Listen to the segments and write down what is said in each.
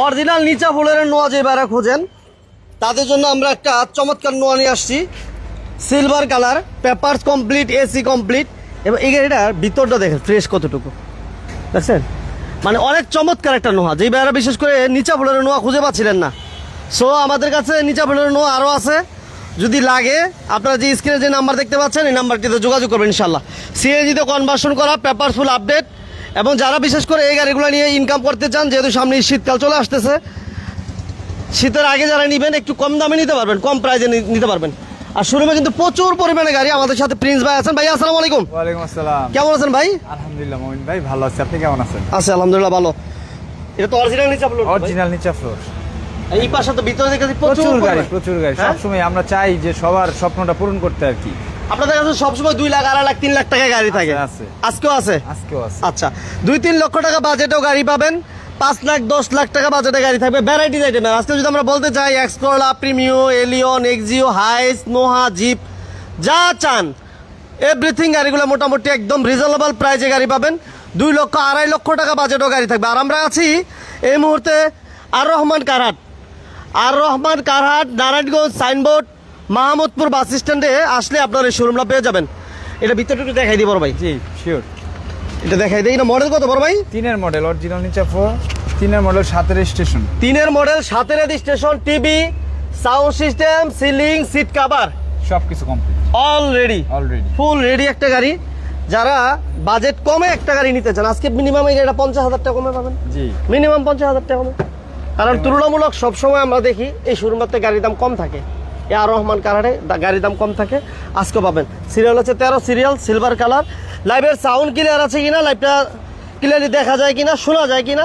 Original নিচা ফুলের নোয়া যে বেড়া খোঁজেন, তাদের জন্য আমরা একটা চমৎকার নোয়া নিয়ে আসছি। Silver colour papers complete AC complete এবং এই গাড়িটার ভিতরটা দেখেন ফ্রেশ কতটুকু। দেখছেন? মানে অনেক চমৎকার একটা নোয়া। যেই বেড়া বিশেষ করে নিচা ফুলের নোয়া খুঁজে পাচ্ছিলেন না। সো আমাদের কাছে নিচা ফুলের নোয়া আরও আছে। যদি লাগে, আপনারা যে স্ক্রিনে যে নাম্বার দেখতে পাচ্ছেন, এই নাম্বারটিতে যোগাযোগ করবেন ইনশাল্লাহ সিএনজিতে কনভার্সন করা পেপার ফুল আপডেট এবং যারা বিশেষ করে এই গাড়িগুলো নিয়ে ইনকাম করতে চান যেহেতু সামনে শীতকাল চলে আসতেছে শীতের আগে যারা নেবেন একটু কম দামে নিতে পারবেন কম প্রাইজে নিতে পারবেন। আর শোরুমে কিন্তু প্রচুর পরিমাণে গাড়ি আমাদের সাথে প্রিন্স ভাই আছেন। ভাই আসসালামু আলাইকুম। ওয়ালাইকুম আসসালাম। কেমন আছেন ভাই? আলহামদুলিল্লাহ মমিন ভাই ভালো আছি। আপনি কেমন আছেন? আছে আলহামদুলিল্লাহ ভালো। এটা তো অরিজিনাল নিচে আপলোড অরিজিনাল নিচা ফ্লোর এই পাশে তো ভিতরে দেখেছি প্রচুর গাড়ি প্রচুর গাড়ি। হ্যাঁ? সবসময় আমরা চাই যে সবার স্বপ্নটা পূরণ করতে আর কি। আপনাদের কাছে সবসময় দুই লাখ আড়াই লাখ তিন লাখ টাকা গাড়ি থাকে। আছে। আজকেও আছে? আজকেও আছে। আচ্ছা দুই তিন লক্ষ টাকা বাজেটেও গাড়ি পাবেন। পাঁচ লাখ দশ লাখ টাকা বাজেটে গাড়ি থাকবে। ভ্যারাইটিস আইটেম আজকে যদি আমরা বলতে চাই X Corolla Premio Allion Axio Hiace Noah jeep যা চান এভরিথিং গাড়িগুলো মোটামুটি একদম রিজনেবল প্রাইসে গাড়ি পাবেন। দুই লক্ষ আড়াই লক্ষ টাকা বাজেটও গাড়ি থাকবে। আর আমরা আছি এই মুহূর্তে আর রহমান কারহাট। আর রহমান কারহাট নারায়ণগঞ্জ সাইনবোর্ড মাহমুদপুর বাস স্ট্যান্ডে আসলে আপনার এই শোরুমটা পেয়ে যাবেন। এটা ভিতরটা একটু দেখাই দিই বড় ভাই। জি শিওর এটা দেখাই দিই। না মডেল কত বড় ভাই? তিনের মডেল অরিজিনাল নিচা ফ্লোর তিনের মডেল সাতের স্টেশন তিনের মডেল সাতের station TV sound system ceiling seat cover সব কিছু complete already already full ready একটা গাড়ি। যারা বাজেট কমে একটা গাড়ি নিতে চান আজকে মিনিমাম এই গাড়িটা পঞ্চাশ হাজার টাকা কমে পাবেন। জি। মিনিমাম পঞ্চাশ হাজার টাকা কমে। কারণ তুলনামূলক সবসময় আমরা দেখি এই শোরুমটাতে গাড়ির দাম কম থাকে। এ আর রহমান কারারে গাড়ির দাম কম থাকে। আজকে পাবেন। সিরিয়াল হচ্ছে তেরো সিরিয়াল সিলভার কালার। লাইভের সাউন্ড ক্লিয়ার আছে কিনা লাইভটা ক্লিয়ারলি দেখা যায় কিনা শোনা যায় কিনা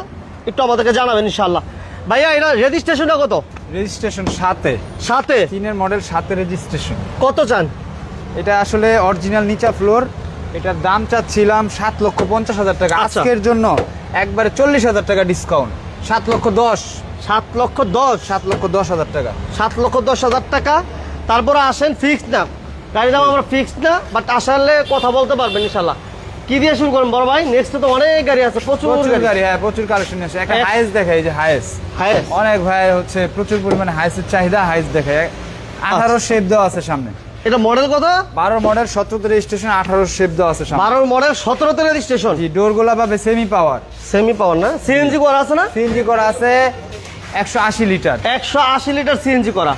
একটু আমাদেরকে জানাবেন ইনশাল্লাহ ভাইয়া এটা রেজিস্ট্রেশনটা কত? রেজিস্ট্রেশন সাতে। সাথে তিনের মডেল সাতে রেজিস্ট্রেশন কত চান? এটা আসলে অরিজিনাল নিচা ফ্লোর এটার দাম চাচ্ছিলাম সাত লক্ষ পঞ্চাশ হাজার টাকা। আচ্ছা। আজকের জন্য একবারে চল্লিশ হাজার টাকা ডিসকাউন্ট সাত লক্ষ দশ সাত লক্ষ দশ সাত লক্ষ দশ হাজার টাকা। সাত লক্ষ দশ হাজার টাকা তারপরে আসেন ফিক্সড না। গাড়ির দাম আমরা ফিক্সড না বাট আসলে কথা বলতে পারবেন ইনশাল্লাহ কি দিয়ে শুরু করেন বড় ভাই? নেক্সটে তো অনেক গাড়ি আছে প্রচুর গাড়ি। হ্যাঁ প্রচুর কালেকশন আছে। একটা এক- হাইস দেখায় এই যে হাইস হ্যাঁ অনেক ভাই হচ্ছে প্রচুর পরিমাণে হাইসের চাহিদা হাইস দেখায়। আঠারো আচ্ছা। শেপ দেওয়া আছে সামনে। এটা মডেল কত? বারো মডেল সতেরো রেজিস্ট্রেশন আঠারো শেপ দেওয়া আছে সামনে। বারোর মডেল সতেরোতে রেজিস্ট্রেশন জি ডোর গোলা পাবে সেমি পাওয়ার সেমি পাওয়ার না? সিএনজি করা আছে না? সিএনজি করা আছে একশো আশি লিটার একশো আশি লিটার সিএনজি করা।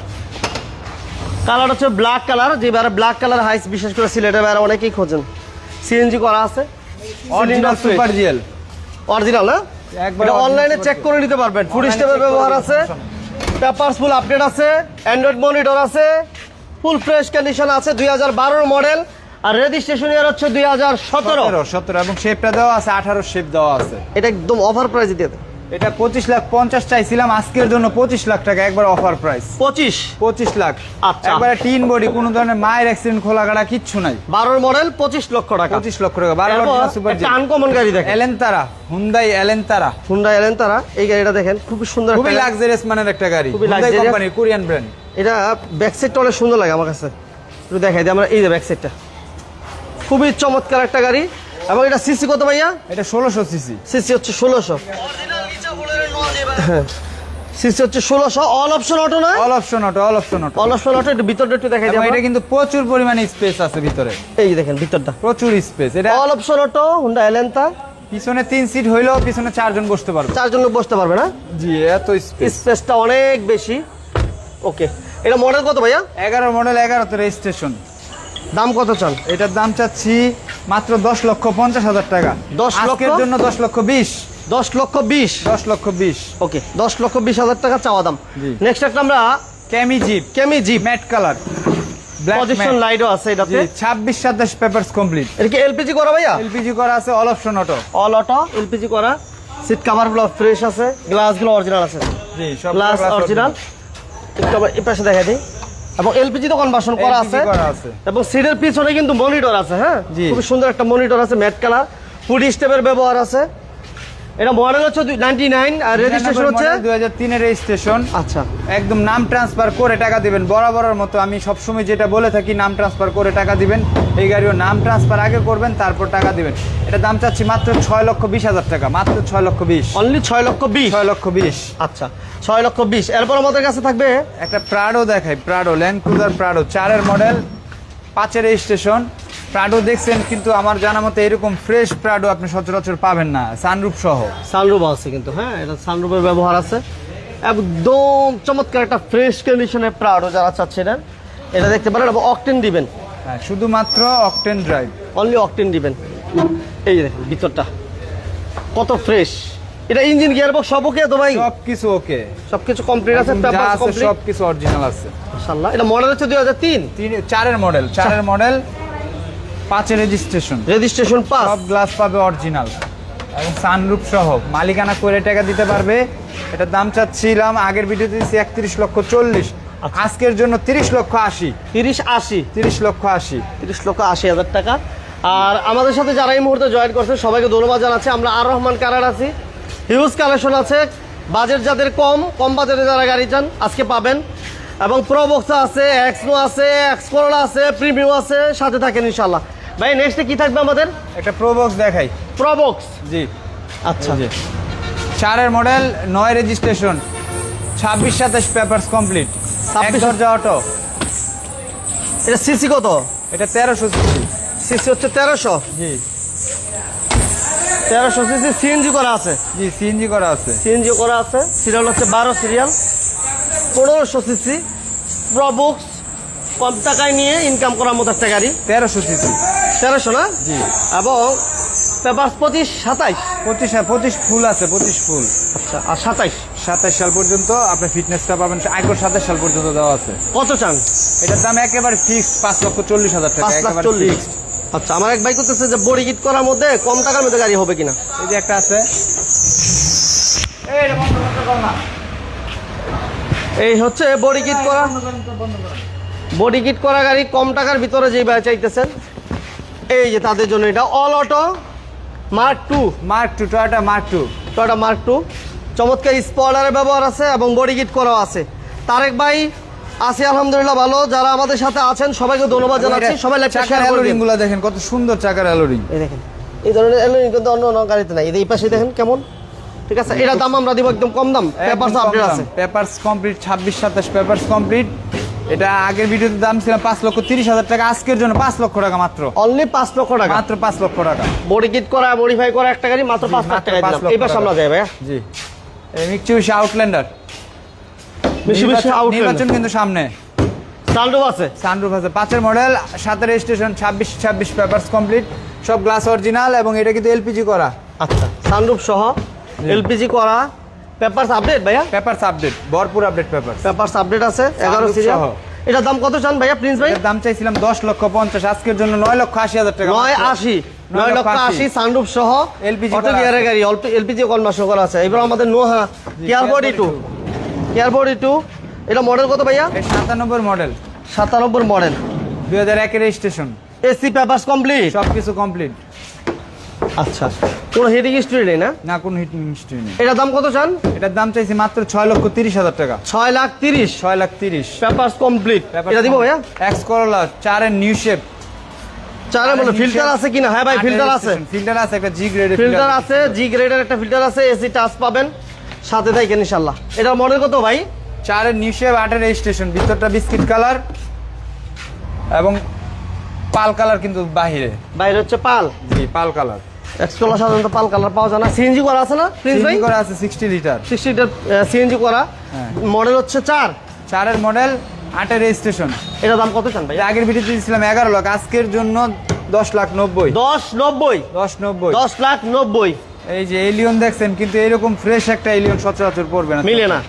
কালার হচ্ছে ব্ল্যাক কালার যে বেড়া ব্ল্যাক কালার হাইস বিশেষ করে সিলেটের বেড়া অনেকেই খোঁজেন। সিএনজি করা আছে। অরিজিনাল সুপার জিএল অরিজিনাল না? একবার অনলাইনে চেক করে নিতে পারবেন। ফুড স্টেপের ব্যবহার আছে। পেপারস ফুল আপডেট আছে। অ্যান্ড্রয়েড মনিটর আছে। ফুল ফ্রেশ কন্ডিশন আছে দুই হাজার বারোর মডেল আর রেজিস্ট্রেশন ইয়ার হচ্ছে দুই হাজার সতেরো সতেরো এবং শেপটা দেওয়া আছে আঠারো শেপ দেওয়া আছে এটা একদম অফার প্রাইস দিয়ে। এটা পঁচিশ লাখ পঞ্চাশ চাইছিলাম আজকের জন্য পঁচিশ লাখ টাকা একবার অফার প্রাইস পঁচিশ? পঁচিশ লাখ। আচ্ছা। একবারে টিন বডি কোনো ধরনের মায়ের অ্যাক্সিডেন্ট খোলা কাটা কিচ্ছু নাই। বারোর মডেল পঁচিশ লক্ষ টাকা। পঁচিশ লক্ষ টাকা বারো সুপার আনকমন গাড়ি দেখেন। এলেনতারা হুন্দাই এলেনতারা হুন্ডা এলেন তারা এই গাড়িটা দেখেন খুবই সুন্দর খুবই। লাক্সারিয়াস মানের একটা গাড়ি। Hyundai luxurious। কোরিয়ান ব্র্যান্ড এটা ব্যাক সাইডটা অনেক সুন্দর লাগে আমার কাছে। একটু দেখাই দিই আমরা এই যে ব্যাক সাইডটা খুবই চমৎকার একটা গাড়ি। এবং এটা সিসি কত ভাইয়া? এটা ষোলোশো সিসি সিসি হচ্ছে ষোলোশো। সিসি হচ্ছে ষোলোশো অল অপশন অটো না all option auto all option auto all option auto একটু ভিতরটা একটু দেখাই এবং এটা কিন্তু প্রচুর পরিমাণে স্পেস আছে ভিতরে। এই দেখেন ভিতরটা। প্রচুর স্পেস এটা all option auto Hyundai Elantra পিছনে তিন সিট হইলেও পিছনে চারজন বসতে পারবে। চারজন বসতে পারবে না? জি এত স্পেস স্পেসটা অনেক বেশি। ওকে এটা মডেল কত ভাইয়া? এগারো মডেল এগারোতে রেজিস্ট্রেশন দাম কত চান? এটার দাম চাচ্ছি মাত্র দশ লক্ষ পঞ্চাশ হাজার টাকা। 10 লক্ষ? আজকের জন্য দশ লক্ষ বিশ। দশ লক্ষ বিশ। দশ লক্ষ বিশ। ওকে দশ লক্ষ বিশ হাজার টাকা চাওয়া দাম। নেক্সট একটা আমরা Cami jeep. Cami jeep. Matte colour. Position লাইটও আছে এটাতে। Papers complete. এটা কি এলপিজি করা ভাইয়া? এলপিজি করা আছে all option auto. All auto LPG করা। সিট কাভারগুলো ফ্রেশ আছে গ্লাসগুলো অরিজিনাল আছে। জি সব গ্লাস অরিজিনাল একটু আবার এই পাশে দেখা দিই। এবং এলপিজি তো কনভার্সন করা আছে। করা আছে। এবং সিটের পিছনে কিন্তু মনিটর আছে হ্যাঁ? খুব সুন্দর একটা মনিটর আছে ম্যাট কালার। ফুড স্টেপের ব্যবহার আছে। এটা মডেল হচ্ছে নাইনটি নাইন আর রেজিস্ট্রেশন হচ্ছে? দুই হাজার তিনের রেজিস্ট্রেশন আচ্ছা। একদম নাম ট্রান্সফার করে টাকা দিবেন বরাবরের মতো আমি সবসময় যেটা বলে থাকি নাম ট্রান্সফার করে টাকা দিবেন। এই গাড়িও নাম ট্রান্সফার আগে করবেন তারপর টাকা দিবেন। এটা দাম চাচ্ছি মাত্র ছয় লক্ষ বিশ হাজার টাকা মাত্র ছয় লক্ষ বিশ। অনলি ছয় লক্ষ বিশ? ছয় লক্ষ বিশ। আচ্ছা ছয় লক্ষ বিশ। এরপর আমাদের কাছে থাকবে? একটা প্রাডো দেখাই প্রাডো ল্যান্ড ক্রুজার প্রাডো চারের মডেল পাঁচের রেজিস্ট্রেশন প্রাডো দেখছেন কিন্তু আমার জানা মতে এরকম ফ্রেশ প্রাডো আপনি সচরাচর পাবেন না। সানরুফ সহ। সানরুফ আছে কিন্তু হ্যাঁ এটা সানরুফের ব্যবহার আছে। একদম চমৎকার একটা ফ্রেশ কন্ডিশনের প্রাউডো যারা চাচ্ছেন এটা দেখতে পারেন অকটেন দিবেন। হ্যাঁ শুধুমাত্র অকটেন ড্রাইভ অনলি অকটেন দিবেন। এই যে দেখেন ভিতরটা। কত ফ্রেশ এটা ইঞ্জিন গিয়ার বক্স সব ওকে তো ভাই? সব কিছু ওকে সবকিছু কমপ্লিট আছে পেপার আছে কমপ্লিট সব কিছু অরিজিনাল আছে। মাশাআল্লাহ এটা মডেল হচ্ছে 2003 তিন? চারের মডেল চারের মডেল পাঁচের রেজিস্ট্রেশন রেজিস্ট্রেশন পাস। সব গ্লাস পাবে অরিজিনাল এবং সানরুফ সহ। মালিকানা করে টাকা দিতে পারবে। এটার দাম চাচ্ছিলাম আগের ভিডিওতে দিচ্ছি একত্রিশ লক্ষ চল্লিশ। আচ্ছা। আজকের জন্য তিরিশ লক্ষ আশি। 30 80 তিরিশ লক্ষ আশি। 30 লক্ষ আশি হাজার টাকা। আর আমাদের সাথে যারা এই মুহূর্তে জয়েন করছে সবাইকে ধন্যবাদ জানাচ্ছি। আমরা আর রহমান কারার আছি। হিউজ কালেকশন আছে। বাজেট যাদের কম কম বাজেটে যারা গাড়ি চান আজকে পাবেন। এবং প্রোবক্সা আছে এক্সনো আছে এক্স করোলা আছে প্রিমিয়াম আছে সাথে থাকেন ইনশাল্লাহ ভাই নেক্সটে কি থাকবে আমাদের? একটা প্রোবক্স দেখাই। প্রবক্স জি। আচ্ছা। জি চারের মডেল নয় রেজিস্ট্রেশন ছাব্বিশ সাতাশ পেপার্স কমপ্লিট 26 দরজা অটো এটা সিসি কত? এটা তেরোশো সিসি সিসি হচ্ছে তেরোশো? জি। তেরোশো সিসি সিএনজি করা আছে? জি সিএনজি করা আছে। সিএনজি করা আছে। সিরিয়াল হচ্ছে বারো সিরিয়াল পনেরোশো সিসি প্রবক্স কম টাকায় নিয়ে ইনকাম করার মতো একটা গাড়ি। তেরোশো সিসি তেরোশো না? জি। এবং পেপার পঁচিশ সাতাইশ? পঁচিশ পঁচিশ ফুল আছে পঁচিশ ফুল। আচ্ছা আর সাতাইশ? সাতাইশ সাল পর্যন্ত আপনি ফিটনেসটা পাবেন আগের সাতাশ সাল পর্যন্ত দেওয়া আছে। কত চান? এটার দাম একেবারে ফিক্স পাঁচ লক্ষ চল্লিশ হাজার টাকা একেবারে আচ্ছা আমার এক ভাই করতেছে যে বডি কিট করার মধ্যে কম টাকার মধ্যে গাড়ি হবে কিনা? এই যে একটা আছে। এই হচ্ছে বডি গিট করা। বডি কিট করা গাড়ি কম টাকার ভিতরে যেই ভাই চাইতেছেন এই যে তাদের জন্য এটা all auto Mark two. Mark two Toyota Mark two. Toyota Mark two. চমৎকার স্পয়লারের ব্যবহার আছে এবং বডি কিট করাও আছে। তারেক ভাই আছি আলহামদুলিল্লাহ ভালো। যারা আমাদের সাথে আছেন সবাইকে ধন্যবাদ জানাচ্ছি। সবাই চাকার শেয়ার অ্যালোরিং দিন। গুলো দেখেন কত সুন্দর চাকার অ্যালোরিং এই দেখেন এই ধরনের অ্যালোরিং কিন্তু অন্য অন্য গাড়িতে নাই। এই পাশে দেখেন কেমন? ঠিক আছে এটার দাম আমরা দিব একদম কম দাম। পেপারস আপডেট আছে। পেপারস কমপ্লিট ছাব্বিশ সাতাশ পেপারস কমপ্লিট এটা আগের ভিডিওতে দাম ছিল পাঁচ লক্ষ তিরিশ হাজার টাকা আজকের জন্য পাঁচ লক্ষ টাকা মাত্র। অনলি পাঁচ লক্ষ টাকা? মাত্র পাঁচ লক্ষ টাকা। বডি কিট করা মডিফাই করা একটা গাড়ি মাত্র পাঁচ লাখ টাকা টাকা। আমরা যাই ভাইয়া। জি। মিকচুবিশি আউটল্যান্ডার নির্বাচন কিন্তু সামনে। সানরুফ আছে? সানরুফ আছে। পাঁচের মডেল সাতের রেজিস্ট্রেশন ছাব্বিশ ছাব্বিশ পেপারস কমপ্লিট সব গ্লাস অরিজিনাল এবং এটা কিন্তু এলপিজি করা। আচ্ছা সানরুফ সহ এলপিজি করা পেপারস আপডেট ভাইয়া? পেপারস আপডেট ভরপুর আপডেট পেপার পেপারস আপডেট আছে এগারো Sunroof সিরিয়াল সহ। এটার দাম কত চান ভাইয়া প্রিন্স ভাই? এর দাম চাইছিলাম দশ লক্ষ পঞ্চাশ আজকের জন্য নয় লক্ষ আশি হাজার টাকা। নয় মাত্র। আশি নয় লক্ষ আশি। সানরুফ সহ। LPG অটো গিয়ারের। গাড়ি অল্প এলপিজি কনভার্সন করা আছে। এবার আমাদের Noah care body two care body two এটা মডেল কত ভাইয়া? এই সাতানব্বই মডেল সাতানব্বই মডেল দুই হাজার একের রেজিস্ট্রেশন এসি পেপারস কমপ্লিট সব কিছু কমপ্লিট আচ্ছা কোনো হেডিং হিস্ট্রি নেই না? না কোনো হিট মিস্ট্রি নেই। এটার দাম কত চান? এটার দাম চাইছি মাত্র ছয় লক্ষ তিরিশ হাজার টাকা। ছয় লাখ তিরিশ? ছয় লাখ তিরিশ। পেপারস কমপ্লিট এটা দিব ভাইয়া? এক্স করলা চারের নিউ শেপ চারে বলে ফিল্টার আছে কিনা? হ্যাঁ ভাই ফিল্টার আছে। ফিল্টার আছে একটা জি গ্রেডের ফিল্টার আছে। জি গ্রেডের একটা ফিল্টার আছে এসি টাচ পাবেন। সাথে থাকেন ইনশাল্লাহ এটার মডেল কত ভাই? চারের নিউ শেপ আটের রেজিস্ট্রেশন ভিতরটা বিস্কিট কালার এবং পাল কালার কিন্তু বাহিরে। বাইরে হচ্ছে পাল। জি পাল কালার এক্সকোলা সাধারণত পাল কালার পাওয়া যায় না। সিএনজি করা আছে না প্রিন্স ভাই? করা আছে সিক্সটি লিটার সিক্সটি সিএনজি করা। হ্যাঁ। মডেল হচ্ছে চার। চারের মডেল আটের রেজিস্ট্রেশন এটার দাম কত চান ভাই? আগের ভিডিওতে দিয়েছিলাম এগারো লাখ আজকের জন্য দশ লাখ নব্বই। দশ নব্বই? দশ নব্বই। দশ লাখ নব্বই। এই যে এলিয়ন দেখছেন কিন্তু এরকম ফ্রেশ একটা এলিয়ন সচরাচর পড়বে না। মিলে না?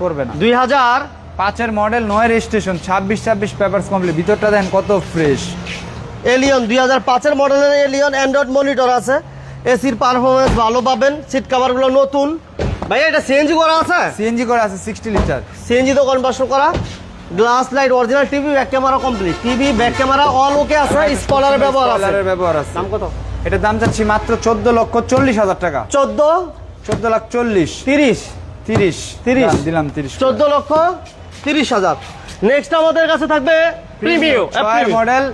পড়বে না। দুই হাজার? পাঁচের মডেল নয় রেজিস্ট্রেশন ছাব্বিশ ছাব্বিশ পেপারস কমপ্লিট ভিতরটা দেন কত ফ্রেশ এলিয়ন দুই হাজার পাঁচের মডেলের এলিয়ন অ্যান্ড্রয়েড মনিটর আছে। এসির পারফরমেন্স ভালো পাবেন সিট কাভারগুলো নতুন। ভাইয়া এটা সিএনজি করা আছে? সিএনজি করা আছে সিক্সটি লিটার সিএনজি তো কনভার্সন করা। Glass light original TV back camera complete TV back camera all okay আছে স্পলারের ব্যবহার আছে। ব্যবহার আছে। দাম কত? এটার দাম চাচ্ছি মাত্র চোদ্দ লক্ষ চল্লিশ হাজার টাকা। চোদ্দ? চোদ্দ লাখ চল্লিশ। তিরিশ? তিরিশ। তিরিশ। দিলাম তিরিশ চোদ্দ লক্ষ তিরিশ হাজার। নেক্সট আমাদের কাছে থাকবে প্রিমিও মডেল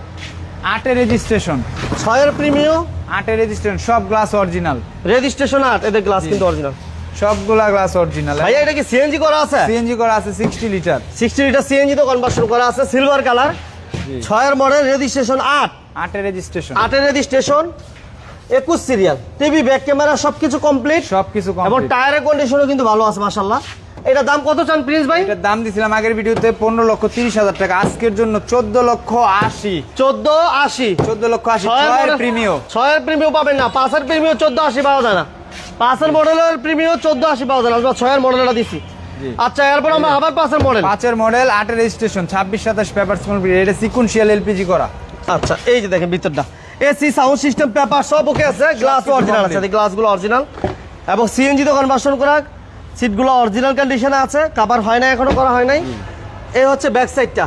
আটের রেজিস্ট্রেশন ছয়ের প্রিমিও আটের রেজিস্ট্রেশন সব গ্লাস অরিজিনাল রেজিস্ট্রেশন আট এদের গ্লাস কিন্তু অরিজিনাল সবগুলা গ্লাস অরিজিনাল ভাইয়া এটা কি সিএনজি করা আছে? সিএনজি করা আছে sixty litre sixty litre CNG তো কনভার্সন করা আছে সিলভার কালার ছয়ের মডেল রেজিস্ট্রেশন আট। আটের রেজিস্ট্রেশন আটের রেজিস্ট্রেশন একুশ সিরিয়াল টিভি ব্যাক ক্যামেরা সবকিছু কমপ্লিট সবকিছু এবং কমপ্লিট টায়ারের কন্ডিশনও কিন্তু ভালো আছে মাশাল্লাহ এটা দাম কত চান প্রিন্স ভাই? এটার দাম দিছিলাম আগের ভিডিওতে পনেরো লক্ষ তিরিশ হাজার টাকা। আজকের জন্য চোদ্দ লক্ষ আশি। চোদ্দ আশি। চোদ্দ লক্ষ আশি ছয়ের model- প্রিমিও ছয়ের প্রিমিও পাবেন না। পাঁচের প্রিমিও চোদ্দ আশি পাওয়া যায় না। পাঁচের মডেলের প্রিমিও চোদ্দ আশি পাওয়া যায় না। ছয়ের মডেলটা দিছি। আচ্ছা এরপর আমরা আবার পাঁচের মডেল পাঁচের মডেল আটের রেজিস্ট্রেশন ছাব্বিশ সাতাশ পেপার কমপ্লিট এটা সিকুয়েন্সিয়াল এলপিজি করা। আচ্ছা এই যে দেখেন ভিতরটা। এসি সাউন্ড সিস্টেম পেপার সব ওকে আছে। গ্লাস অরিজিনাল আছে। গ্লাসগুলো অরিজিনাল এবং সিএনজি তো কনভার্সন করা। সিটগুলো অরিজিনাল কন্ডিশনে আছে কাভার হয় না এখনও করা হয় নাই। এই হচ্ছে ব্যাক সাইডটা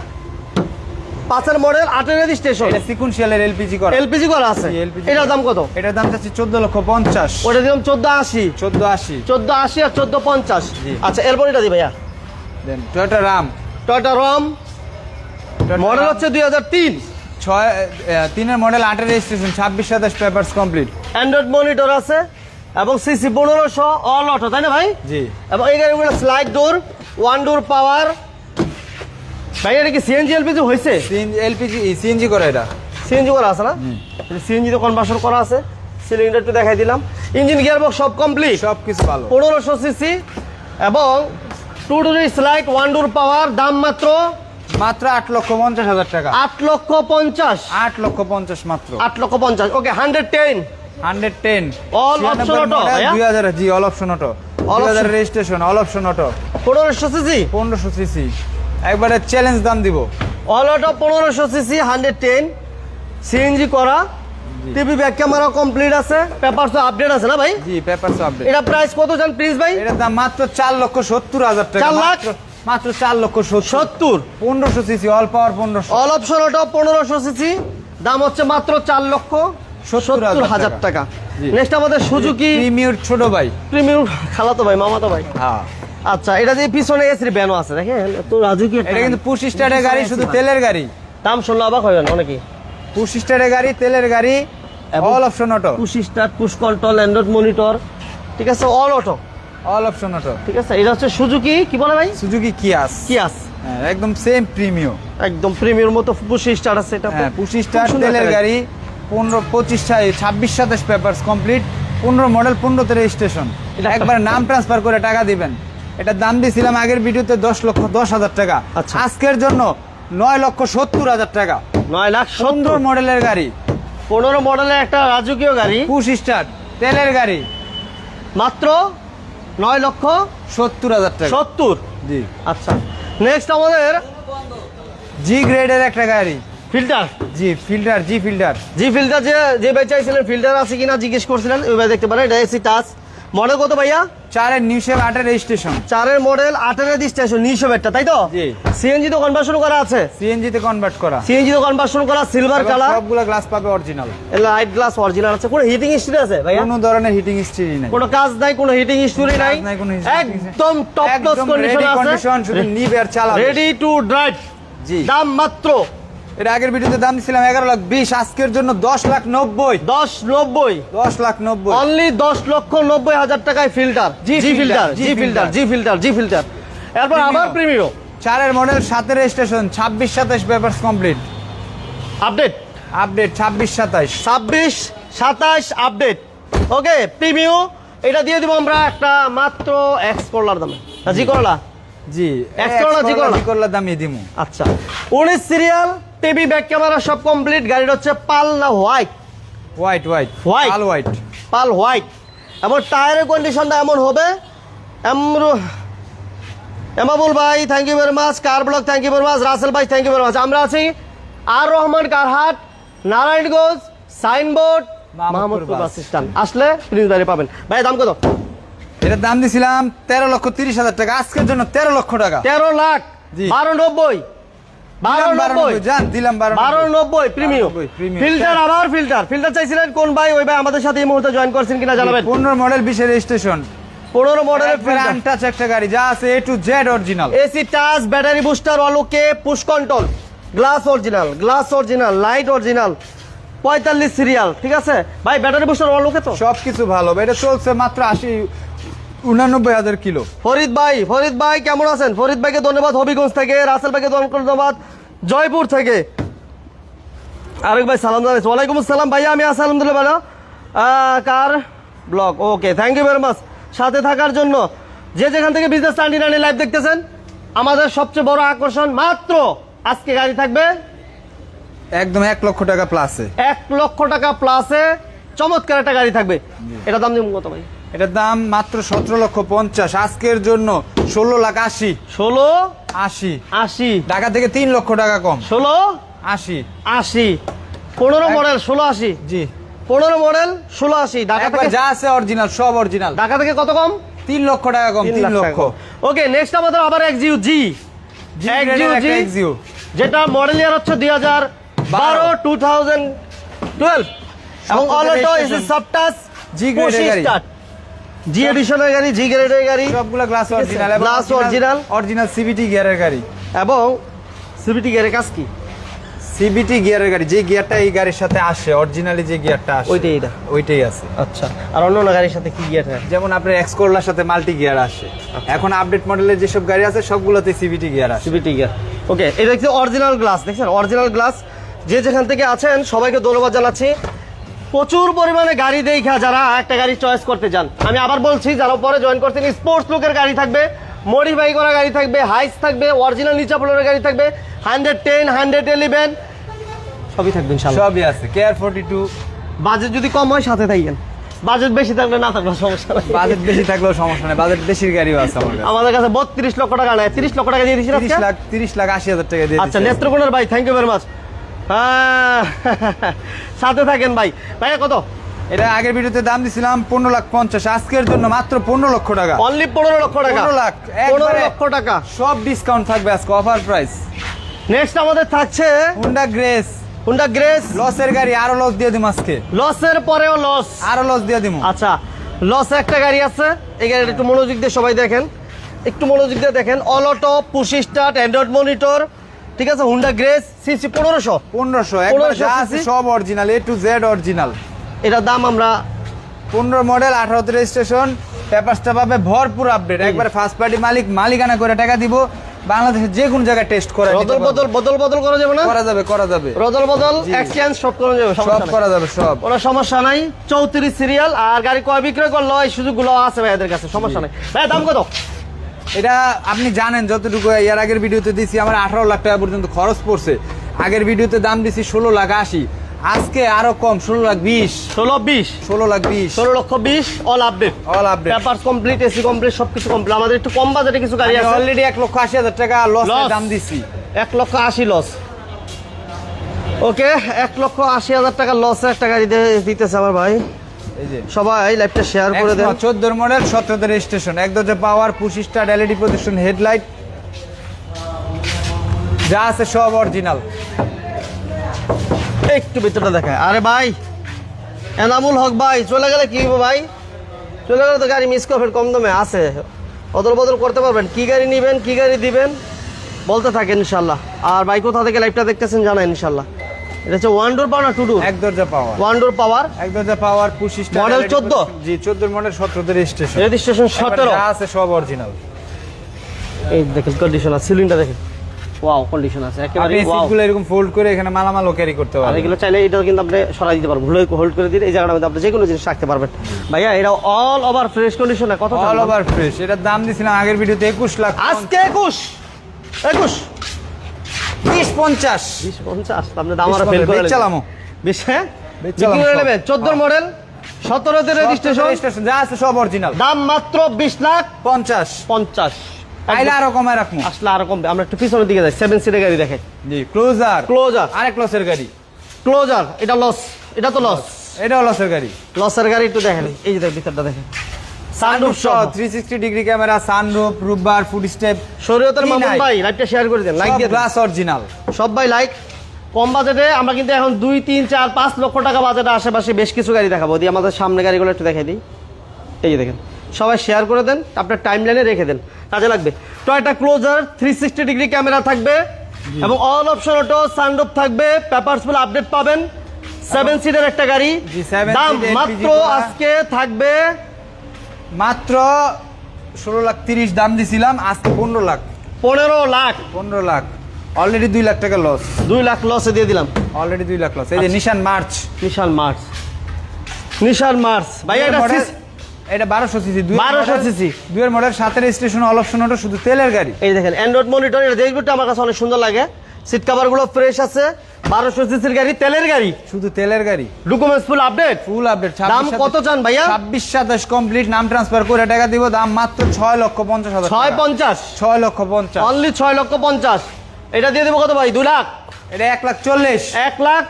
পাঁচের মডেল আটের রেজিস্ট্রেশন এটা সিকুয়েন্সিয়ালের এলপিজি করা। এলপিজি করা আছে। এটার দাম কত? এটার দাম যাচ্ছে চোদ্দ লক্ষ পঞ্চাশ। ওটা দিলাম চোদ্দ আশি। চোদ্দ আশি। চোদ্দ আশি আর চোদ্দ পঞ্চাশ। জি। আচ্ছা এরপর এটা দি ভাইয়া। Then Toyota Raum Toyota Raum model হচ্ছে দুই হাজার তিন। ছয় তিনের মডেল আটের রেজিস্ট্রেশন ছাব্বিশ সাতাশ পেপারস কমপ্লিট অ্যান্ড্রয়েড মনিটর আছে। এবং সিসি পনেরোশো অল অটো তাই না ভাই? জি। এবং এই গাড়িগুলো slide door one door power. ভাই এটা কি সিএনজি এলপিজি হয়েছে এলপিজি সিএনজি করা এটা। সিএনজি করা আছে না? সিএনজি তো কনভার্সন করা আছে। সিলিন্ডার একটু দেখাই দিলাম। ইঞ্জিন গিয়ার বক্স সব কমপ্লিট সব কিছু ভালো। পনেরোশো সিসি এবং two door slide one door power দাম মাত্র মাত্র আট লক্ষ পঞ্চাশ হাজার টাকা। আট লক্ষ পঞ্চাশ। আট লক্ষ পঞ্চাশ মাত্র। আট লক্ষ পঞ্চাশ। Okay hundred ten hundred ten. Option auto, ভাইয়া? দুই হাজার জি অল অপশন অটো দুই হাজার রেজিস্ট্রেশন অল অপশন অটো পনেরোশো সিসি? পনেরোশো সিসি। একবারে চ্যালেঞ্জ দাম দিব। অল অটো পনেরোশো সিসি হান্ড্রেড টেন। সিএনজি করা। টিভি ব্যাক ক্যামেরা কমপ্লিট আছে। পেপার তো আপডেট আছে না ভাই? জি পেপার আপডেট এটা প্রাইস কত জান প্লিজ ভাই? এটার দাম মাত্র চার লক্ষ সত্তর হাজার টাকা। চার লাখ? মাত্র- মাত্র চার লক্ষ সত্তর। সত্তর? পনেরোশো সিসি অল পাওয়ার পনেরোশো। অল অপশন অটো পনেরোশো সিসি। দাম হচ্ছে মাত্র চার লক্ষ। সত্তর হাজার টাকা। নেক্সট আমাদের সুজুকি প্রিমিয়র ছোট ভাই। প্রিমিয়াম খালাতো ভাই মামাতো ভাই। হ্যাঁ। আচ্ছা এটা যে পিছনে এসির ব্যানও আছে দেখেন তো রাজু কি এটা কিন্তু পুশ স্টারের গাড়ি শুধু তেলের গাড়ি। দাম শুনলে অবাক হবেন অনেকে পুশ স্টারের গাড়ি তেলের গাড়ি all option auto push start push control Android monitor ঠিক আছে all auto all option auto ঠিক আছে এটা হচ্ছে সুজুকি কি বলে ভাই? সুজুকি কিয়াস কিয়াস একদম সেম প্রিমিয়ম একদম প্রিমিয়ার মতো পুশ স্টার আছে এটা হ্যাঁ পুশ স্টার তেলের গাড়ি। পনেরো পঁচিশ ছাব্বিশ সাতাশ পেপার্স কমপ্লিট পনেরো মডেল পনেরোতে রেজিস্ট্রেশন এটা- একবার নাম ট্রান্সফার করে টাকা দিবেন। এটা দাম দিয়েছিলাম আগের ভিডিওতে দশ লক্ষ দশ হাজার টাকা। আচ্ছা। আজকের জন্য নয় লক্ষ সত্তর হাজার টাকা। নয় লাখ সুন্দর সত্তর মডেলের গাড়ি। পনেরো মডেলের একটা রাজকীয় গাড়ি। পুশ স্টার তেলের গাড়ি। মাত্র নয় লক্ষ সত্তর হাজার টাকা। সত্তর? জি। আচ্ছা। নেক্সট আমাদের জি গ্রেডের একটা গাড়ি। ফিল্টার? জি ফিল্টার জি ফিল্টার। জি ফিল্টার যে যে ভাই চাইছিলেন ফিল্টার আছে কিনা জিজ্ঞেস করছিলেন ওই ভাই দেখতে পারেন এটা এসি টাচ। মডেল কত ভাইয়া? চারের নিউশেপ আটের রেজিস্ট্রেশন চারের মডেল আটের স্টেশন নিশো তাই তো। সিএনজি তো কনভার্সন করা আছে? সিএনজি তে কনভার্ট করা। সিএনজি তো কনভার্সন করা সিলভার কালার সবগুলো গ্লাস পাবে অরিজিনাল লাইট গ্লাস অরিজিনাল আছে। কোনো হিটিং হিস্ট্রি আছে ভাইয়া? কোনো ধরনের হিটিং স্ট্রি নাই। কোনো কাজ নাই কোনো হিটিং হিস্টরি নাই। একদম টপ ক্লাস কন্ডিশন আছে। শুধু নিবে আর চালাবে। রেডি টু ড্রাইভ জি। দাম মাত্র এটা আগের ভিডিওতে দাম দিছিলাম এগারো লাখ বিশ আজকের জন্য দশ লাখ নব্বই। দশ নব্বই। দশ লাখ নব্বই। অনলি দশ লক্ষ নব্বই হাজার টাকায় ফিল্টার জি ফিল্টার জি ফিল্টার জি ফিল্টার জি ফিল্টার এরপর। আবার প্রিমিও চারের মডেল সাতের রেজিস্ট্রেশন ছাব্বিশ সাতাশ পেপার্স কমপ্লিট আপডেট আপডেট ছাব্বিশ সাতাশ ছাব্বিশ সাতাশ আপডেট ওকে প্রিমিও এটা দিয়ে দিব আমরা একটা মাত্র এক্স করলার দামে। জি করলা? জি জি করলা? জি করলা দামি দিমু। আচ্ছা। উনিশ সিরিয়াল টিভি ব্যাক ক্যামেরা সব কমপ্লিট গাড়িটা হচ্ছে পাল না white white white White। All white pearl white এবং টায়ারের কন্ডিশনটা এমন হবে। এমরো- এমাবুল ভাই thank you very much car blog thank you very much Rasel ভাই থ্যাংক ইউ ভেরি মাচ আমরা আছি আর Rahman কারহাট Narayanganj Signboard Mahmudpur bus stand আসলে প্রিন্স বাড়ি পাবেন। ভাই দাম কত? এটার দাম দিছিলাম তেরো লক্ষ তিরিশ হাজার টাকা। আজকের জন্য তেরো লক্ষ টাকা। তেরো লাখ। বারো নব্বই। আমাদের সাথে এই মুহূর্তে জয়েন করছেন কিনা জানাবেন? পনেরো মডেল বিশের রেজিস্ট্রেশন পনেরো মডেলের একটা গাড়ি যা আছে A to Z original AC touch battery booster all okay push control glass original glass original light original পঁয়তাল্লিশ সিরিয়াল ঠিক আছে? ভাই ব্যাটারি বুস্টার অলোকে তো? সবকিছু ভালো। এটা চলছে মাত্র আশি উনানব্বই হাজার কিলো। ফরিদ ভাই ফরিদ ভাই কেমন আছেন? ফরিদ ভাইকে ধন্যবাদ হবিগঞ্জ থেকে রাসেল ভাইকে ধন্যবাদ জয়পুর থেকে। আরেক ভাই সালাম জানাইছি ওয়ালাইকুম আসসালাম ভাইয়া আমি আছি আলহামদুলিল্লাহ ভালো। Car blog? Okay thank you very much সাথে থাকার জন্য যে যেখান থেকে বিজনেস নাইনটি নাইন লাইভ দেখতেছেন আমাদের সবচেয়ে বড় আকর্ষণ মাত্র আজকে গাড়ি থাকবে একদম এক লক্ষ টাকা প্লাসে এক লক্ষ টাকা প্লাসে চমৎকার একটা গাড়ি থাকবে। এটা দাম দিব কত ভাই? এটার দাম মাত্র সতেরো লক্ষ পঞ্চাশ। আজকের জন্য ষোলো লাখ আশি। ষোলো আশি। আশি। ঢাকা থেকে তিন লক্ষ টাকা কম। ষোলো আশি। আশি। পনেরো মডেল ষোলো আশি। জি। পনেরো মডেল ষোলো আশি। ঢাকা থেকে যা আছে অরিজিনাল সব অরিজিনাল। ঢাকা থেকে কত কম? তিন লক্ষ টাকা কম তিন লক্ষ। ওকে নেক্সট আমাদের আবার এক্সিউ জি জি এক্সিউ জি। যেটা মডেল ইয়ার হচ্ছে দুই হাজার বারো। টু থাউজেন্ড টুয়েলভ এবং অলটো। এসি grade এর গাড়ি। জি এডিশনের গাড়ি জি গ্রেডের গাড়ি সবগুলো গ্লাস ঠিক আছে, অরিজিনাল অরিজিনাল সিবিটি গিয়ারের গাড়ি। এবং সিবিটি গিয়ারের কাজ কি? সিবিটি গিয়ারের গাড়ি যে গিয়ারটা এই গাড়ির সাথে আসে অরিজিনালি যে গিয়ারটা আসে ওইটাই এটা। ওইটাই আছে। আচ্ছা আর অন্য অন্য গাড়ির সাথে কি গিয়ার থাকে যেমন আপনার এক্স করলার সাথে মাল্টি গিয়ার আসে। আচ্ছা। এখন আপডেট মডেলের যেসব গাড়ি আছে সবগুলোতে সিবিটি গিয়ার আসে। সিবিটি গিয়ার ওকে এটা হচ্ছে অরিজিনাল গ্লাস দেখছেন? অরিজিনাল গ্লাস যে যেখান থেকে আছেন সবাইকে ধন্যবাদ জানাচ্ছি। প্রচুর পরিমাণে গাড়ি দেখা যারা একটা গাড়ি চয়েস করতে যান আমি আবার বলছি যারা পরে জয়েন করছেন স্পোর্টস লুকের গাড়ি থাকবে মডিফাই করা গাড়ি থাকবে হাইস থাকবে অরিজিনাল নিচা ফ্লোরের গাড়ি থাকবে হান্ড্রেড টেন হান্ড্রেড ইলেভেন সবই থাকবে সবই আছে কেয়ার ফোর্টি টু বাজেট যদি কম হয় সাথে থাকবেন বাজেট বেশি থাকলে না থাকলে সমস্যা নেই। বাজেট বেশি থাকলেও সমস্যা নেই বাজেট বেশির গাড়িও আছে কাছে। আমাদের কাছে বত্রিশ লক্ষ টাকা নেয় তিরিশ লক্ষ টাকা দিয়ে দিচ্ছি তিরিশ লাখ তিরিশ লাখ আশি হাজার টাকা দিয়ে আচ্ছা। নেত্রকোনার ভাই থ্যাংক ইউ ভেরি মাচ সাথে থাকেন ভাই। ভাইয়া কত? এটা আগের ভিডিওতে দাম দিছিলাম পনেরো লাখ পঞ্চাশ আজকের জন্য মাত্র পনেরো লক্ষ টাকা। অনলি পনেরো লক্ষ টাকা। 15 লাখ, পনেরো লক্ষ টাকা। সব ডিসকাউন্ট থাকবে আজকে অফার প্রাইস নেক্সট আমাদের থাকছে হুন্ডা গ্রেস হুন্ডা গ্রেস লসের গাড়ি আরও লস দিয়ে দিম আজকে। লসের পরেও লস আরও লস দিয়ে দিম। আচ্ছা লস একটা গাড়ি আছে। এই গাড়িটা একটু মনোযোগ দিয়ে সবাই দেখেন। একটু মনোযোগ দিয়ে দেখেন। All auto push start Android monitor ঠিক আছে হুন্ডা গ্রেস সিসি পনেরোশো। পনেরোশো একবার 1500 যা আছে cc? সব original A to Z original এটার দাম আমরা পনেরো মডেল আঠারোতে রেজিস্ট্রেশন পেপারসটা পাবে ভরপুর আপডেট একবারে ফার্স্ট পার্টি মালিক মালিকানা করে টাকা দিব। বাংলাদেশের যে কোন জায়গায় টেস্ট করে বদল বদল বদল বদল করা যাবে না? করা যাবে করা যাবে। বদল বদল এক্সচেঞ্জ সব করা যাবে সব করা যাবে সব। কোনো সমস্যা নাই। চৌত্রিশ সিরিয়াল আর গাড়ি কয় বিক্রয় করল এই সুযোগগুলো আছে ভাইয়াদের কাছে সমস্যা নাই। ভাই দাম কত? এটা আপনি জানেন যতটুকু এর আগের ভিডিওতে দিছি আমার আঠারো লাখ টাকা পর্যন্ত খরচ পড়ছে। আগের ভিডিওতে দাম দিছি ষোলো লাখ আশি। আজকে আরও কম ষোলো লাখ বিশ। ষোলো বিশ। ষোলো লাখ বিশ। ষোলো লক্ষ বিশ all update all update paper complete AC complete সবকিছু কমপ্লিট আমাদের একটু কম বাজেটে কিছু গাড়ি আছে। অলরেডি এক লক্ষ আশি হাজার টাকা লস দাম দিছি। এক লক্ষ আশি লস ওকে এক লক্ষ আশি হাজার টাকা লসে একটা গাড়ি দিতেছে আমার ভাই। সবাই লাইভটা শেয়ার করে দেন। চোদ্দোর মডেল সতেরোতে রেজিস্ট্রেশন এক দরজা পাওয়ার পঁচিশ স্টার এলইডি প্রদর্শন হেডলাইট যা আছে সব অরিজিনাল একটু ভিতরটা দেখায়। আরে ভাই এনামুল হক ভাই চলে গেলে কি ভাই? চলে গেলে তো গাড়ি মিস করবেন কম দামে আছে। অদল বদল করতে পারবেন। কি গাড়ি নেবেন কি গাড়ি দিবেন? বলতে থাকেন ইনশাল্লাহ। আর ভাই কোথা থেকে লাইভটা দেখতেছেন জানাই ইনশাল্লাহ। এটা হচ্ছে ওয়ান ডোর পাওয়ার না টু ডোর এক দরজা পাওয়ার ওয়ান ডোর পাওয়ার? এক দরজা পাওয়ার পঁচিশ স্টার LED 14? প্রদর্শন- জি চোদ্দোর মডেল সতেরোতে রেজিস্ট্রেশন রেজিস্ট্রেশন সতেরো। যা আছে সব অরিজিনাল এই দেখেন কন্ডিশন আছে সিলিংটা দেখেন। ওয়াও কন্ডিশন আছে। একেবারে আপনি ওয়াও সিটগুলো এরকম ফোল্ড করে এখানে মালামালও ক্যারি করতে পারবেন। এগুলো চাইলে এটা কিন্তু আপনি সরাই দিতে পারবেন। ভুলে হোল্ড করে দিলে এই জায়গাটার মধ্যে আপনি যে কোনো জিনিস রাখতে পারবেন। ভাইয়া এটা অল ওভার ফ্রেশ কন্ডিশনে কত অল ওভার ফ্রেশ এটার দাম দিছিলাম আগের ভিডিওতে একুশ লাখ আজকে একুশ। একুশ। বিশ পঞ্চাশ। বিশ পঞ্চাশ আপনি দাম আরও ফেল করে চালামো। বিশ হ্যাঁ? বেচ বিক্রি চালামো করে সব। নেবেন। চোদ্দোর মডেল সতেরোতে রেজিস্ট্রেশন রেজিস্ট্রেশন যা আছে সব অরিজিনাল দাম মাত্র বিশ লাখ পঞ্চাশ। পঞ্চাশ। আইলে আরও কমায় রাখব আসলে আরও কমবে। আমরা একটু পিছনের দিকে যাই। সেভেন সিটের গাড়ি দেখে জি ক্লোজার ক্লোজার আরেক লসের গাড়ি। ক্লোজার এটা লস এটা তো লস এটাও লসের গাড়ি। লসের গাড়ি একটু দেখেন। এই যে দেখ ভিতরটা দেখেন। সানরুফ সহ three sixty degree camera sunroof রুববার foot step শরীয়তের মামুন ভাই লাইভটা শেয়ার করে দেন লাইক দিয়ে গ্লাস অরিজিনাল সব ভাই লাইক কম বাজেটে আমরা কিন্তু এখন দুই তিন চার পাঁচ লক্ষ টাকা বাজেটে আশেপাশে বেশ কিছু গাড়ি দেখাবো। দিয়ে আমাদের সামনে গাড়িগুলো একটু দেখাই দিই। এই যে দেখেন সবাই শেয়ার করে দেন আপনার টাইম লাইনে রেখে দেন কাজে লাগবে। টয়টা ক্লোজার থ্রি সিক্সটি ডিগ্রি ক্যামেরা থাকবে এবং অল অপশন অটো সানরুফ থাকবে পেপারস আপডেট পাবেন। সেভেন সিটের একটা গাড়ি। দাম মাত্র আজকে থাকবে মাত্র ষোলো লাখ তিরিশ দাম দিছিলাম আজকে পনেরো লাখ। পনেরো লাখ? পনেরো লাখ। অলরেডি দুই লাখ টাকা লস দুই লাখ লসে দিয়ে দিলাম। অলরেডি দুই লাখ লস এই যে Nissan March Nissan March Nissan March ভাই এটা এটা বারোশো সিসি 1200 cc দুয়ের মডেল সাতের স্টেশন অল অপশন শুধু তেলের গাড়ি। এই দেখেন অ্যান্ড্রয়েড মনিটর এটা দেখবিটা আমার কাছে অনেক সুন্দর লাগে। সিট কভারগুলো ফ্রেশ আছে। বারোশো সিসির গাড়ি তেলের গাড়ি? শুধু তেলের গাড়ি। Documents full update full update দাম কত চান ভাইয়া? ছাব্বিশ সাতাশ কমপ্লিট নাম ট্রান্সফার করে টাকা দিব দাম মাত্র ছয় লক্ষ পঞ্চাশ হাজার ছয় পঞ্চাশ? ছয় লক্ষ পঞ্চাশ। অনলি ছয় লক্ষ পঞ্চাশ। এটা দিয়ে দেবো কত ভাই? দুই লাখ? এটা এক লাখ চল্লিশ। এক লাখ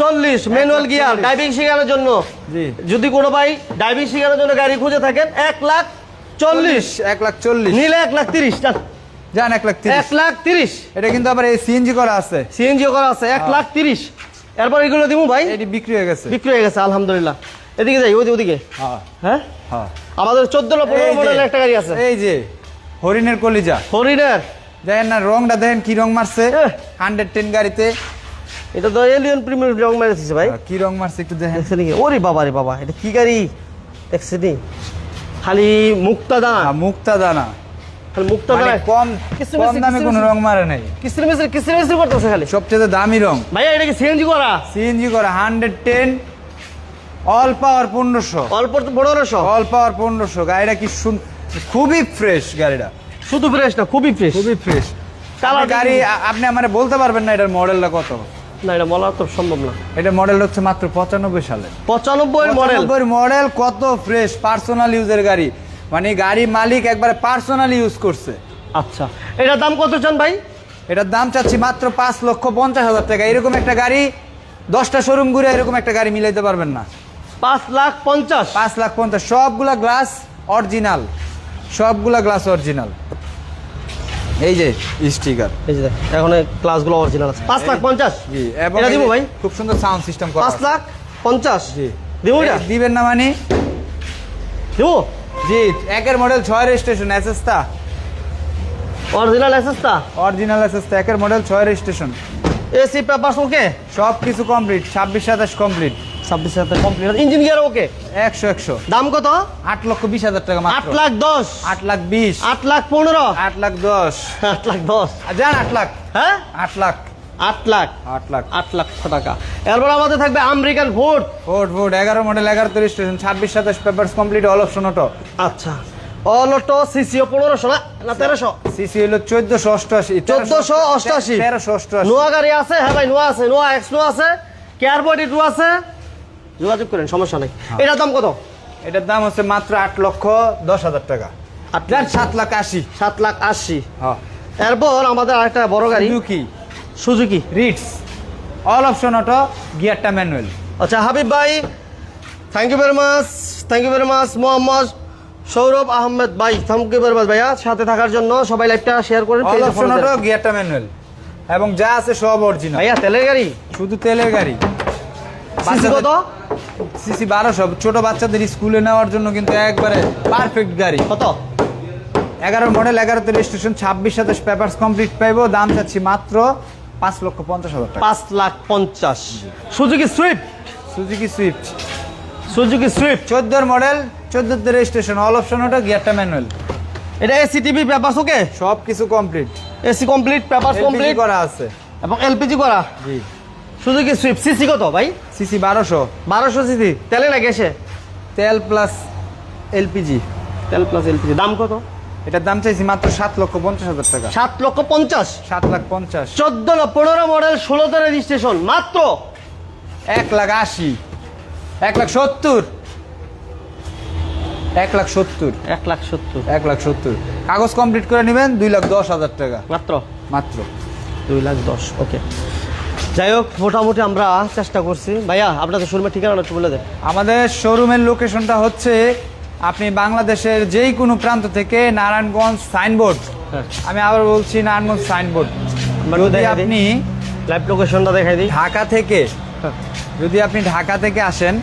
চল্লিশ। ম্যানুয়াল গিয়ার 40 ড্রাইভিং শেখানোর জন্য। যদি কোনো ভাই ড্রাইভিং শেখানোর জন্য গাড়ি খুঁজে থাকেন এক লাখ চল্লিশ। এক লাখ চল্লিশ। নিলে এক লাখ তিরিশ যান এক লাখ এক লাখ তিরিশ। এটা কিন্তু আবার এই সিএনজি করা আছে। সিএনজিও করা আছে এক লাখ তিরিশ। এরপর এগুলো দিব ভাই? এটি বিক্রি হয়ে গেছে। বিক্রি হয়ে গেছে আলহামদুলিল্লাহ। এদিকে যাই ওদিকে ওদিকে। হ্যাঁ। হ্যাঁ? হ্যাঁ। আমাদের চোদ্দ পনেরো মডেলের একটা গাড়ি আছে। এই যে হরিণের কলিজা। হরিণের। দেখেন না রংটা দেখেন কি রং মারছে। হান্ড্রেড টেন গাড়িতে। এটা তো এলিয়ন প্রিমিয়াম রং মেরেছে ভাই। কি রং মারছে একটু দেখেন। দেখছেন কি ওরে বাবা রে বাবা এটা কি গাড়ি? দেখছেন খালি মুক্তা দানা আহ, মুক্তা মানে কম কম দামে কোনো রং মারে নাই। কিস্তির মিস্ত্রি কিস্তির মিস্ত্রি করতেছে খালি? সবচেয়ে দামি রং। ভাইয়া এটা কি সিএনজি করা? সিএনজি করা হান্ড্রেড টেন অল পাওয়ার পনেরোশো। পনেরোশো অল পাওয়ার পনেরোশো। গাড়িটা কি খুবই ফ্রেশ গাড়িটা। শুধু ফ্রেশ না খুবই ফ্রেশ খুবই ফ্রেশ গাড়ি আপনি আমার বলতে পারবেন না এটার মডেলটা কত? না এটা বলা তো সম্ভব না। এটা মডেল হচ্ছে মাত্র পঁচানব্বই সালে পঁচানব্বই মডেল। মডেল কত ফ্রেশ পার্সোনাল ইউজের গাড়ি। মানে গাড়ি মালিক একবারে পার্সোনালি ইউজ করছে। আচ্ছা। এটার দাম কত চান ভাই? এটার দাম চাচ্ছি মাত্র পাঁচ লক্ষ পঞ্চাশ হাজার টাকা। এরকম একটা গাড়ি দশটা শোরুম ঘুরে এরকম একটা গাড়ি মিলাইতে পারবেন না। পাঁচ লাখ পঞ্চাশ? পাঁচ লাখ পঞ্চাশ। সবগুলা গ্লাস অরিজিনাল সবগুলা গ্লাস অরিজিনাল এই যে স্টিকার এই যে এখন ক্লাসগুলো অরিজিনাল আছে। পাঁচ লাখ পঞ্চাশ? জি এবং এটা দিব ভাই? খুব সুন্দর সাউন্ড সিস্টেম করা পাঁচ লাখ পঞ্চাশ? জি। দিব দিবেন না মানে? দিব? জি একের মডেল ছয় রেজিস্ট্রেশন এসএসটা অরিজিনাল এসএসটা অরিজিনাল এসএসটা একের মডেল ছয় রেজিস্ট্রেশন এসি পেপার ওকে? সব কিছু কমপ্লিট ছাব্বিশ সাতাশ কমপ্লিট ছাব্বিশ হাজার কমপ্লিট ইঞ্জিন গিয়ার ওকে? একশো একশো। দাম কত? আট লক্ষ বিশ হাজার টাকা আট লাখ দশ। আট লাখ বিশ। আট লাখ পনেরো। আট লাখ দশ। আট লাখ দশ। যান আট লাখ। হ্যাঁ? আট লাখ। আট লাখ। আট লাখ। আট লাখ টাকা। এরপর আমাদের থাকবে আমেরিকান ফোর্ড ফোর্ড ফোর্ড এগারো মডেল এগারো তো রেজিস্ট্রেশন ছাব্বিশ সাতাশ papers complete all option auto আচ্ছা। অলোটো সিসিও পনেরোশো না? তেরোশো? সিসি হলো চোদ্দশো অষ্টআশি চোদ্দশো অষ্টআশি তেরোশো অষ্টআশি নোয়া গাড়ি আছে? হ্যাঁ ভাই নোয়া আছে। নোয়া এক্স নোয়া আছে। কেয়ার বডি টু আছে। যোগাযোগ করেন সমস্যা নেই। এটার দাম কত? এটার দাম হচ্ছে মাত্র আট লক্ষ দশ হাজার টাকা। আট যান সাত লাখ আশি। সাত লাখ আশি। হ্যাঁ। এরপর আমাদের আরেকটা বড় গাড়ি। Suzuki. Suzuki Ritz all option auto গিয়ারটা manual আচ্ছা হাবিব ভাই thank you very much thank you very much Mohammad Sourav Ahmed ভাই থ্যাংক ইউ ভেরি মাচ ভাইয়া সাথে থাকার জন্য সবাই লাইভটা শেয়ার করেন অল অপশন অটো গিয়ারটা ম্যানুয়াল এবং যা আছে সব অরিজিনাল ভাইয়া তেলের গাড়ি? শুধু তেলের গাড়ি। সিসি কত? সিসি বারোশো। ছোট বাচ্চাদের স্কুলে নেওয়ার জন্য কিন্তু একবারে পারফেক্ট গাড়ি। কত? এগারো মডেল এগারোতে রেজিস্ট্রেশন ছাব্বিশ সাতাশ পেপার্স কমপ্লিট পাইবো। দাম চাচ্ছি মাত্র পাঁচ লক্ষ পঞ্চাশ হাজার টাকা। পাঁচ লাখ পঞ্চাশ। Suzuki Swift. Suzuki Swift. Suzuki Swift. চোদ্দোর মডেল চোদ্দোতে রেজিস্ট্রেশন অল অপশন ওটা গিয়ারটা ম্যানুয়াল। এটা এসি টিভি পেপার ওকে সব কিছু complete AC complete paper complete করা আছে। এবং এলপিজি করা? জি। Suzuki Swift. সিসি কত ভাই? সিসি বারোশো। বারোশো সিসি তেলে না গ্যাসে? তেল প্লাস এলপিজি তেল প্লাস এলপিজি দাম কত? এটার দাম চাইছি মাত্র সাত লক্ষ পঞ্চাশ হাজার টাকা। সাত লক্ষ পঞ্চাশ? সাত লাখ পঞ্চাশ। চোদ্দ না পনেরো মডেল ষোলো ষোলোতে রেজিস্ট্রেশন মাত্র? এক লাখ আশি। এক লাখ সত্তর। এক লাখ সত্তর। এক লাখ সত্তর। এক লাখ সত্তর। কাগজ কমপ্লিট করে নেবেন দুই লাখ দশ হাজার টাকা। মাত্র? মাত্র। দুই লাখ দশ ওকে। যাই হোক মোটামুটি আমরা চেষ্টা করছি। ভাইয়া আপনাদের শোরুমের ঠিকানাটা একটু বলে দেন। আমাদের শোরুমের লোকেশনটা হচ্ছে আপনি বাংলাদেশের যেই কোনো প্রান্ত থেকে নারায়ণগঞ্জ সাইনবোর্ড আমি আবার বলছি নারায়ণগঞ্জ সাইনবোর্ড। যদি আপনি লাইভ লোকেশনটা দেখাই দিই। ঢাকা থেকে হ্যাঁ। যদি আপনি ঢাকা থেকে আসেন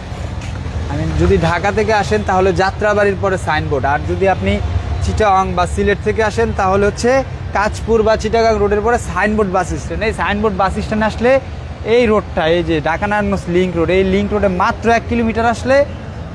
আমি যদি ঢাকা থেকে আসেন তাহলে যাত্রাবাড়ির পরে সাইনবোর্ড। আর যদি আপনি চিটাং বা সিলেট থেকে আসেন তাহলে হচ্ছে কাঁচপুর বা চিটাগাং রোডের পরে সাইনবোর্ড বাস স্ট্যান্ড। এই সাইনবোর্ড বাস স্ট্যান্ড আসলে এই রোডটা এই যে ঢাকা নারায়ণগঞ্জ লিঙ্ক রোড এই লিঙ্ক রোডে মাত্র এক কিলোমিটার আসলে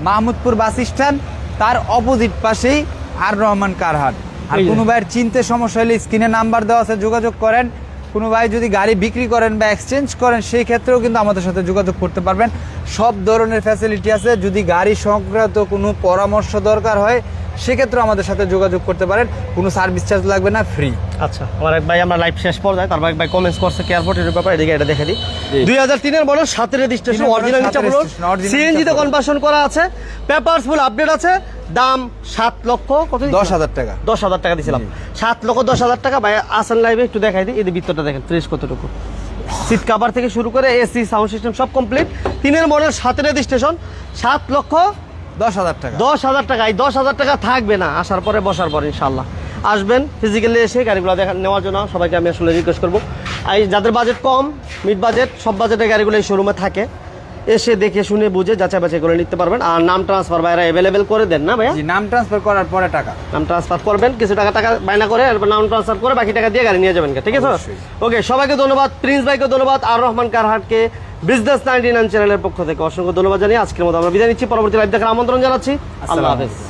মাহমুদপুর বাস স্ট্যান্ড। তার অপোজিট পাশেই আর রহমান কারহাট। আর কোনো ভাইয়ের চিনতে সমস্যা হলে স্ক্রিনে নাম্বার দেওয়া আছে যোগাযোগ করেন। কোনো ভাই যদি গাড়ি বিক্রি করেন বা এক্সচেঞ্জ করেন সেই ক্ষেত্রেও কিন্তু আমাদের সাথে যোগাযোগ করতে পারবেন। সব ধরনের ফ্যাসিলিটি আছে। যদি গাড়ি সংক্রান্ত কোনো পরামর্শ দরকার হয় সেক্ষেত্রেও আমাদের সাথে যোগাযোগ করতে পারেন। কোনো সার্ভিস চার্জ লাগবে না ফ্রি আচ্ছা আমার এক ভাই আমরা লাইভ শেষ পর্যায়ে। তারপর এক ভাই কমেন্টস করছে এয়ারপোর্টের ব্যাপারে? এদিকে এটা দেখে দিই। দুই হাজার তিনের মডেল সাতের রেজিস্ট্রেশন অরিজিনাল সিএনজিতে কনভার্সন করা আছে। পেপারস ফুল আপডেট আছে। দাম সাত লক্ষ কত দশ হাজার টাকা। দশ হাজার টাকা দিয়েছিলাম। সাত লক্ষ দশ হাজার টাকা। ভাই আসান লাইভে একটু দেখাই দিই। এদের ভিতরটা দেখেন ফ্রেশ কতটুকু। সিট কাভার থেকে শুরু করে এসি সাউন্ড সিস্টেম সব কমপ্লিট তিনের মডেল সাতের রেজিস্ট্রেশন সাত লক্ষ দশ হাজার টাকা। দশ হাজার টাকা এই দশ হাজার টাকা থাকবে না আসার পরে বসার পরে ইনশাল্লাহ আসবেন ফিজিক্যালি এসে গাড়িগুলো দেখা নেওয়ার জন্য সবাইকে আমি আসলে রিকোয়েস্ট করব। আর যাদের বাজেট কম মিড বাজেট সব বাজেটের গাড়িগুলো এই শোরুমে থাকে। এসে দেখে শুনে বুঝে যাচাই বাছাই করে নিতে পারবেন। আর নাম ট্রান্সফার বাইরে অ্যাভেলেবেল করে দেন না ভাইয়া? নাম ট্রান্সফার করার পরে টাকা। নাম ট্রান্সফার করবেন কিছু টাকা টাকা বায়না করে নাম ট্রান্সফার করে বাকি টাকা দিয়ে গাড়ি নিয়ে যাবেন। ঠিক আছে? ওকে সবাইকে ধন্যবাদ প্রিন্স ভাইকে ধন্যবাদ আর রহমান কারহাটকে বিজনেস নাইনটি নাইন চ্যানেলের পক্ষ থেকে অসংখ্য ধন্যবাদ জানিয়ে আজকের মতো আমরা বিদায় নিচ্ছি। পরবর্তী লাইভ দেখার আমন্ত্রণ জানাচ্ছি। আল্লাহ হাফেজ।